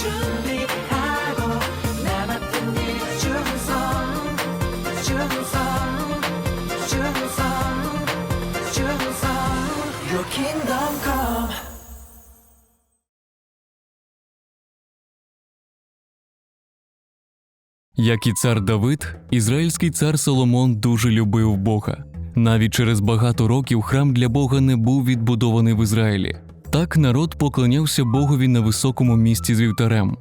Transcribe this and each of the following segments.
준비하고 나 맡은 일 충성 충성 충성 충성 Your kingdom come Як і цар Давид, ізраїльський цар Соломон дуже любив Бога. Навіть через багато років храм для Бога не був відбудований в Ізраїлі. Так народ поклонявся Богові на високому місці з вівтарем.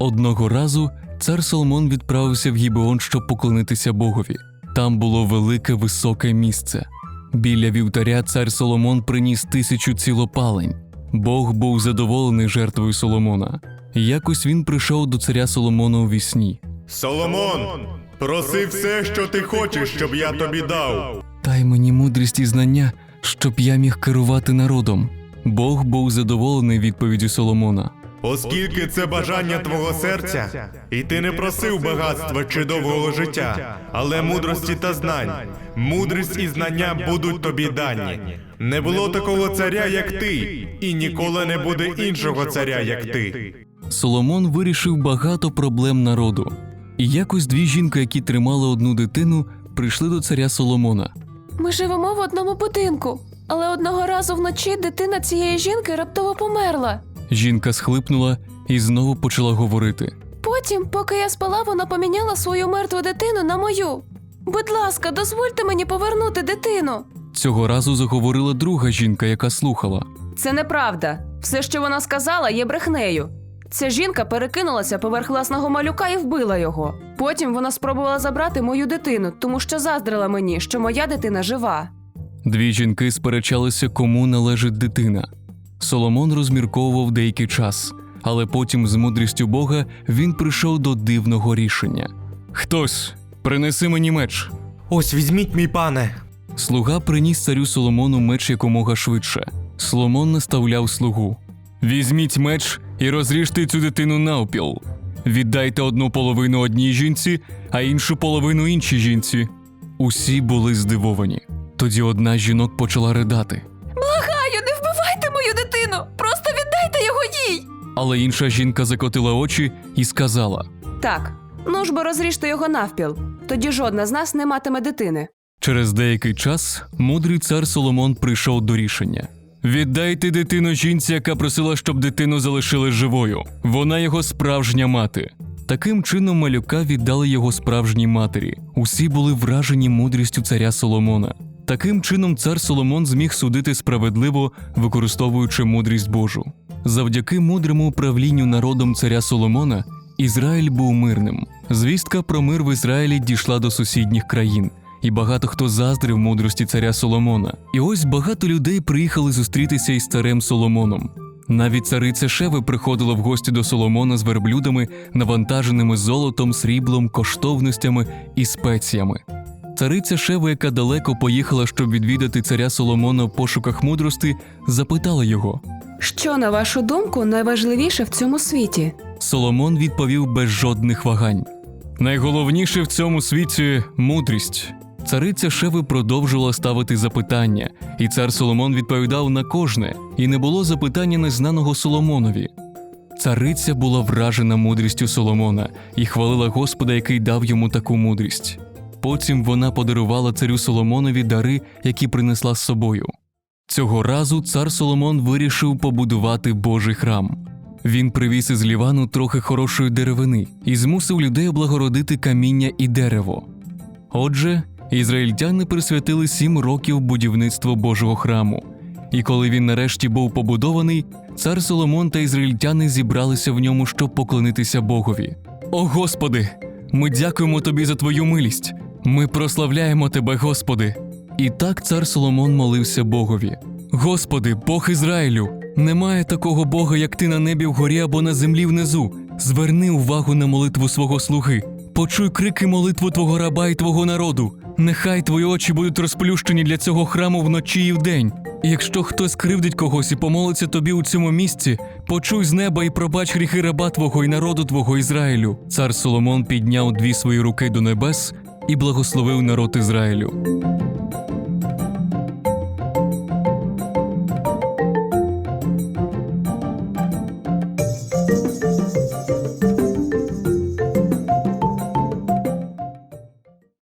Одного разу цар Соломон відправився в Гібеон, щоб поклонитися Богові. Там було велике високе місце. Біля вівтаря цар Соломон приніс тисячу цілопалень. Бог був задоволений жертвою Соломона. Якось він прийшов до царя Соломона у вісні. Соломон, проси все, що ти хочеш, щоб я тобі дав. Дай мені мудрість і знання, щоб я міг керувати народом. Бог був задоволений відповіддю Соломона. Оскільки це бажання твого серця, і ти не просив багатства чи довгого життя, але мудрості та знань. Мудрість і знання будуть тобі дані. Не було такого царя, як ти, і ніколи не буде іншого царя, як ти. Соломон вирішив багато проблем народу. І якось дві жінки, які тримали одну дитину, прийшли до царя Соломона. Ми живемо в одному будинку, але одного разу вночі дитина цієї жінки раптово померла. Жінка схлипнула і знову почала говорити. Потім, поки я спала, вона поміняла свою мертву дитину на мою. Будь ласка, дозвольте мені повернути дитину. Цього разу заговорила друга жінка, яка слухала. Це неправда. Все, що вона сказала, є брехнею. Ця жінка перекинулася поверх власного малюка і вбила його. Потім вона спробувала забрати мою дитину, тому що заздрила мені, що моя дитина жива. Дві жінки сперечалися, кому належить дитина. Соломон розмірковував деякий час, але потім, з мудрістю Бога, він прийшов до дивного рішення. Хтось, принеси мені меч. Ось візьміть, мій пане. Слуга приніс царю Соломону меч якомога швидше. Соломон наставляв слугу: Візьміть меч і розріжте цю дитину навпіл. Віддайте одну половину одній жінці, а іншу половину іншій жінці. Усі були здивовані. Тоді одна з жінок почала ридати, Благаю, не вбивайте мою дитину! Просто віддайте його їй! але інша жінка закотила очі і сказала: Так, ну ж бо розріжте його навпіл. Тоді жодна з нас не матиме дитини. Через деякий час мудрий цар Соломон прийшов до рішення. Віддайте дитину жінці, яка просила, щоб дитину залишили живою. Вона його справжня мати. Таким чином малюка віддали його справжній матері. Усі були вражені мудрістю царя Соломона. Таким чином, цар Соломон зміг судити справедливо, використовуючи мудрість Божу. Завдяки мудрому управлінню народом царя Соломона Ізраїль був мирним. Звістка про мир в Ізраїлі дійшла до сусідніх країн, і багато хто заздрив мудрості царя Соломона. І ось багато людей приїхали зустрітися із царем Соломоном. Навіть цариця Шеви приходила в гості до Соломона з верблюдами, навантаженими золотом, сріблом, коштовностями і спеціями. Цариця Шева, яка далеко поїхала, щоб відвідати царя Соломона в пошуках мудрости, запитала його. Що, на вашу думку, найважливіше в цьому світі? Соломон відповів без жодних вагань. Найголовніше в цьому світі мудрість. Цариця Шеви продовжувала ставити запитання, і цар Соломон відповідав на кожне, і не було запитання незнаного Соломонові. Цариця була вражена мудрістю Соломона і хвалила Господа, який дав йому таку мудрість. Потім вона подарувала царю Соломонові дари, які принесла з собою. Цього разу цар Соломон вирішив побудувати Божий храм. Він привіз із Лівану трохи хорошої деревини і змусив людей облагородити каміння і дерево. Отже, ізраїльтяни присвятили сім років будівництву Божого храму. І коли він нарешті був побудований, цар Соломон та ізраїльтяни зібралися в ньому, щоб поклонитися Богові. О Господи! Ми дякуємо тобі за твою милість. Ми прославляємо тебе, Господи. І так цар Соломон молився Богові. Господи, Бог Ізраїлю, немає такого Бога, як ти на небі вгорі або на землі внизу. Зверни увагу на молитву свого слуги. Почуй крики молитву твого раба і твого народу. Нехай твої очі будуть розплющені для цього храму вночі і вдень. І якщо хтось кривдить когось і помолиться тобі у цьому місці, почуй з неба і пробач гріхи раба твого і народу твого Ізраїлю. Цар Соломон підняв дві свої руки до небес і благословив народ Ізраїлю.